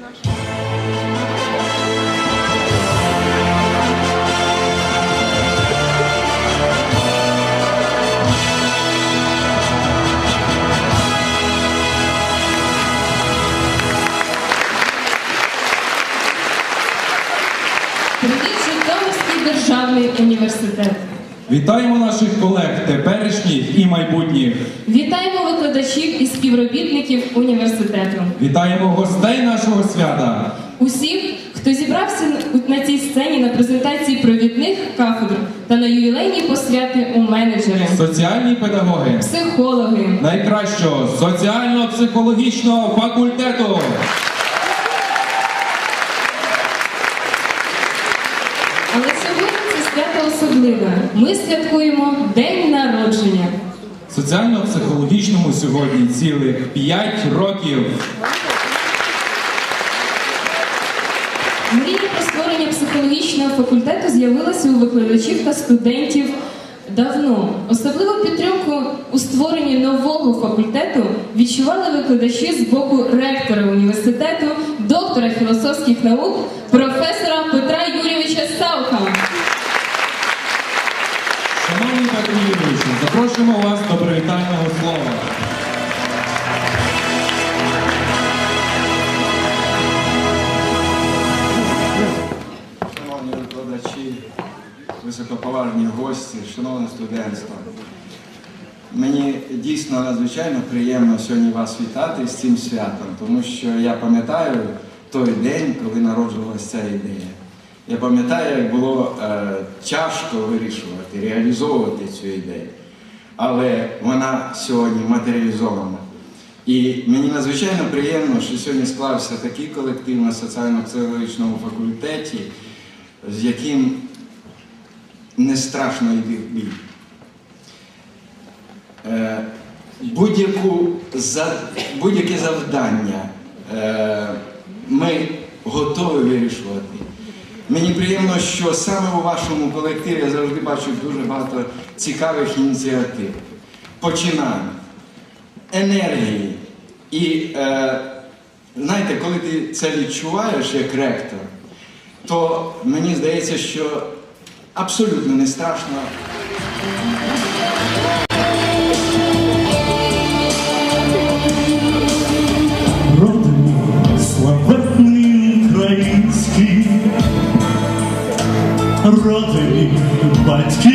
Naschel. Вітаємо наших колег, теперішніх і майбутніх. Вітаємо викладачів і співробітників університету. Вітаємо гостей нашого свята. Усіх, хто зібрався на цій сцені на презентації провідних кафедр та на ювілейні посвяти у менеджери, Соціальні педагоги психологи, найкращого соціально-психологічного факультету. Але сьогодні це свято особливе. Ми святкуємо День народження. Соціально-психологічному сьогодні цілих 5 років. Мрія про створення психологічного факультету з'явилася у викладачів та студентів давно. Особливу підтримку у створенні нового факультету відчували викладачі з боку ректора університету, доктора філософських наук, професора Петра Юрійовича запрошуємо вас до привітального слова. Шановні викладачі, високоповажні гості, шановне студентство. Мені дійсно надзвичайно приємно сьогодні вас вітати з цим святом, тому що я пам'ятаю той день, коли народжувалася ця ідея. Я пам'ятаю, як було е, тяжко вирішувати, реалізовувати цю ідею. Але вона сьогодні матеріалізована. І мені надзвичайно приємно, що сьогодні склався такий колектив на соціально-психологічному факультеті, з яким не страшно йти бій. Е, будь-яке завдання е, ми готові вирішувати. Мені приємно, що саме у вашому колективі я завжди бачу дуже багато цікавих ініціатив, починань, енергії. І е, знаєте, коли ти це відчуваєш як ректор, то мені здається, що абсолютно не страшно it's Q.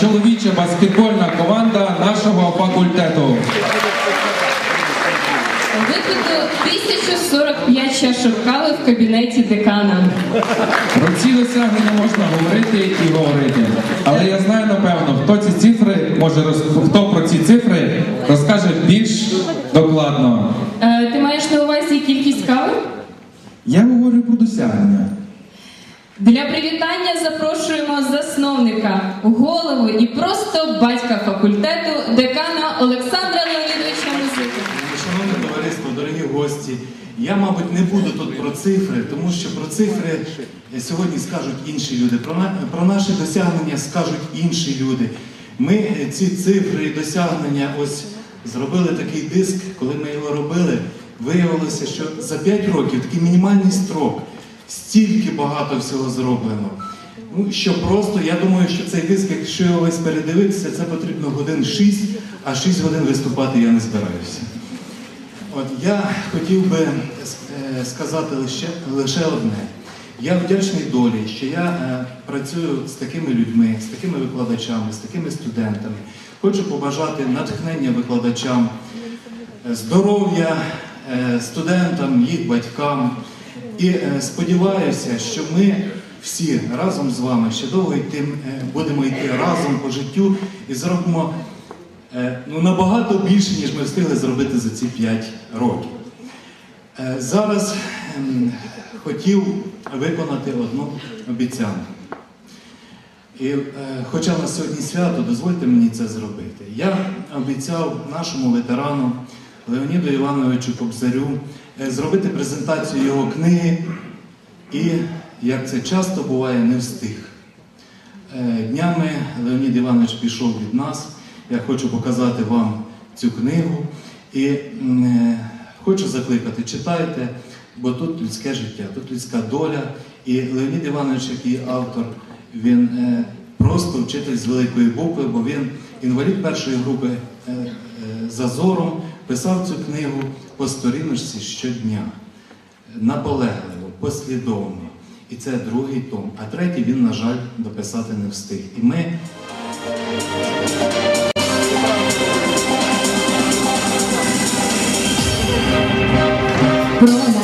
чоловіча баскетбольна команда нашого факультету. Випито 1045 чашок кави в кабінеті декана. Про ці досягнення можна говорити і говорити. Але я знаю напевно, хто ці цифри може роз- хто про ці цифри розкаже більш докладно. Е, ти маєш на увазі кількість кави? Я говорю про досягнення. Для привітання запрошуємо засновника, голову і просто батька факультету, декана Олександра Леонідовича Музики. Шановне товариство, дорогі гості, я, мабуть, не буду тут про цифри, тому що про цифри сьогодні скажуть інші люди. Про, на- про наші досягнення скажуть інші люди. Ми ці цифри і досягнення ось зробили такий диск, коли ми його робили, виявилося, що за 5 років такий мінімальний строк, стільки багато всього зроблено. Ну, що просто, я думаю, що цей диск, якщо його весь передивитися, це потрібно годин 6, а 6 годин виступати я не збираюся. От я хотів би е, сказати лише, лише одне. Я вдячний долі, що я е, працюю з такими людьми, з такими викладачами, з такими студентами. Хочу побажати натхнення викладачам, е, здоров'я е, студентам, їх батькам. І е, сподіваюся, що ми всі разом з вами ще довго йти, е, будемо йти разом по життю і зробимо Е, ну, набагато більше, ніж ми встигли зробити за ці 5 років. Зараз ем, хотів виконати одну обіцянку. І, хоча на сьогодні свято, дозвольте мені це зробити. Я обіцяв нашому ветерану Леоніду Івановичу Кобзарю зробити презентацію його книги, і, як це часто буває, не встиг. Е, Днями Леонід Іванович пішов від нас. Я хочу показати вам цю книгу і е, хочу закликати, читайте, бо тут людське життя, тут людська доля. І Леонід Іванович, який автор, він е, просто вчитель з великої букви, бо він інвалід першої групи е, е, за зором, писав цю книгу по сторіночці щодня наполегливо, послідовно. І це другий том. А третій він, на жаль, дописати не встиг. І ми Пролях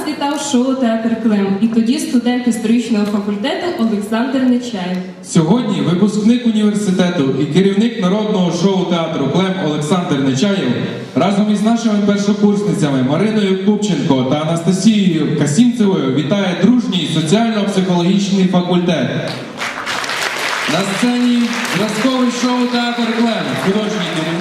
нас вітав шоу-театр Клем, і тоді студент історичного факультету Олександр Нечаєв. Сьогодні випускник університету і керівник народного шоу театру Клем Олександр Нечаєв разом із нашими першокурсницями Мариною Купченко та Анастасією Касімцевою вітає дружній соціально-психологічний факультет. На сцені зразковий шоу театр Клем, художній керівник